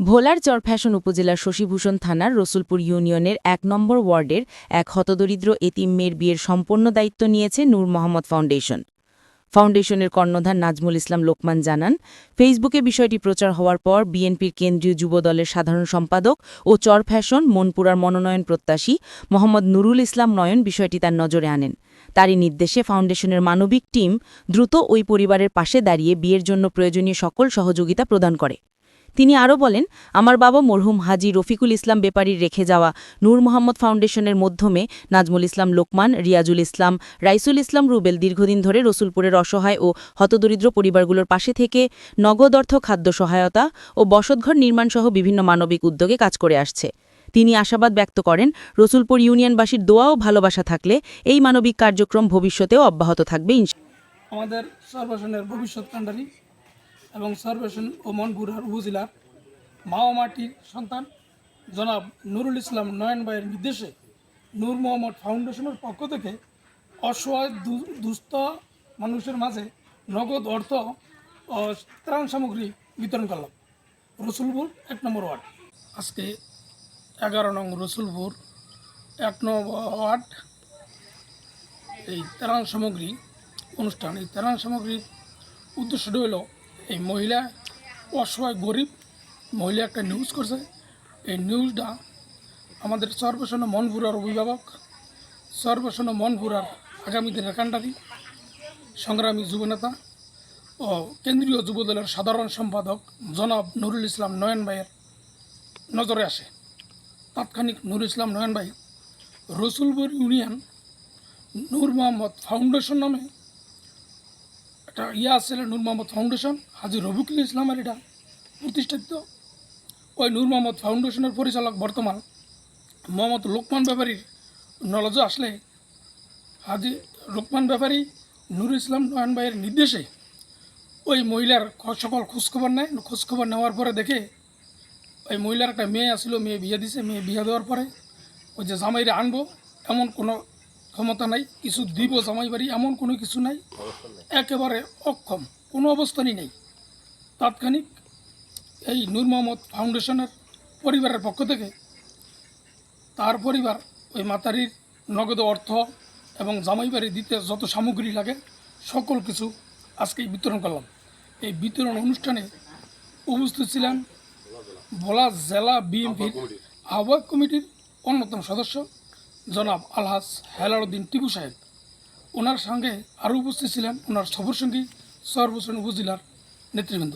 ভোলার চরফ্যাশন উপজেলার শশীভূষণ থানার রসুলপুর ইউনিয়নের এক নম্বর ওয়ার্ডের এক হতদরিদ্র এতিম মেয়ের বিয়ের সম্পূর্ণ দায়িত্ব নিয়েছে নূর মোহাম্মদ ফাউন্ডেশন। ফাউন্ডেশনের কর্ণধার নাজমুল ইসলাম লোকমান জানান, ফেসবুকে বিষয়টি প্রচার হওয়ার পর বিএনপির কেন্দ্রীয় যুবদলের সাধারণ সম্পাদক ও চর ফ্যাশন মনপুরার মনোনয়ন প্রত্যাশী মোহাম্মদ নুরুল ইসলাম নয়ন বিষয়টি তার নজরে আনেন। তারই নির্দেশে ফাউন্ডেশনের মানবিক টিম দ্রুত ওই পরিবারের পাশে দাঁড়িয়ে বিয়ের জন্য প্রয়োজনীয় সকল সহযোগিতা প্রদান করে। তিনি আরও বলেন, আমার বাবা মরহুম হাজি রফিকুল ইসলাম বেপারীর রেখে যাওয়া নূর মোহাম্মদ ফাউন্ডেশনের মাধ্যমে নাজমুল ইসলাম লোকমান, রিয়াজুল ইসলাম, রাইসুল ইসলাম রুবেল দীর্ঘদিন ধরে রসুলপুরের অসহায় ও হতদরিদ্র পরিবারগুলোর পাশে থেকে নগদ অর্থ, খাদ্য সহায়তা ও বসতঘর নির্মাণসহ বিভিন্ন মানবিক উদ্যোগে কাজ করে আসছে। তিনি আশাবাদ ব্যক্ত করেন, রসুলপুর ইউনিয়নবাসীর দোয়া ও ভালোবাসা থাকলে এই মানবিক কার্যক্রম ভবিষ্যতেও অব্যাহত থাকবে আমাদের সর্বেশনের ভবিষ্যৎ কাণ্ডারি এবং সর্বেশন ও মনপুরার উপজেলার মাও মাটির সন্তান জনাব নুরুল ইসলাম নয়ন ভাইয়ের নির্দেশে নূর মোহাম্মদ ফাউন্ডেশনের পক্ষ থেকে অসহায় দুস্থ মানুষের মাঝে নগদ অর্থ ও ত্রাণ সামগ্রী বিতরণ করলাম। রসুলপুর এক নম্বর ওয়ার্ড। আজকে এগারো নং রসুলপুর এক নম্বর ওয়ার্ড। এই ত্রাণ সামগ্রী অনুষ্ঠান, এই ত্রাণ সামগ্রীর উদ্দেশ্যটা হলো এই মহিলা অসহায় গরিব, মহিলা একটা নিউজ করছে। এই নিউজটা আমাদের সর্বসন্ন মনপুরার অভিভাবক সর্বসন্ন মনপুরার আগামী দিনের কাণ্ডারি সংগ্রামী যুবনেতা ও কেন্দ্রীয় যুবদলের সাধারণ সম্পাদক জনাব নুরুল ইসলাম নয়ন ভাইয়ের নজরে আসে। তাৎক্ষণিক নুরুল ইসলাম নয়ন ভাই, রসুলপুর ইউনিয়ন নূর মোহাম্মদ ফাউন্ডেশন নামে একটা ইয়ে আছে নূর মোহাম্মদ ফাউন্ডেশন হাজি রবিকুল ইসলামের এটা প্রতিষ্ঠিত। ওই নূর মোহাম্মদ ফাউন্ডেশনের পরিচালক বর্তমান মোহাম্মদ লোকমান ব্যাপারীর নলেজে আসলে হাজি লোকমান ব্যাপারী নুর ইসলাম নয়ন ভাইয়ের নির্দেশে ওই মহিলার সকল খোঁজখবর নেয়। খোঁজখবর নেওয়ার পরে দেখে ওই মহিলার একটা মেয়ে আসলো, মেয়ে বিয়ে দিছে, মেয়ে বিয়ে দেওয়ার পরে ওই যে জামাইরে আনব, এমন কোনো ক্ষমতা নাই, কিছু দিব জামাই বাড়ি, এমন কোনো কিছু নাই। একেবারে অক্ষম, কোনো অবস্থানই নেই। তাৎক্ষণিক এই নূর মোহাম্মদ ফাউন্ডেশনের পরিবারের পক্ষ থেকে তার পরিবার ওই মাতারির নগদ অর্থ এবং জামাই বাড়ি দিতে যত সামগ্রী লাগে, সকল কিছু আজকে বিতরণ করলাম। এই বিতরণ অনুষ্ঠানে উপস্থিত ছিলেন ভোলা জেলা বিএনপির আহ্বায়ক কমিটির অন্যতম সদস্য জনাব আলহাজ হেলারুদ্দিন টিপু সাহেব। ওনার সঙ্গে আরও উপস্থিত ছিলেন ওনার সবর সঙ্গী সর্বশ্রেণী উপজেলার নেতৃবৃন্দ।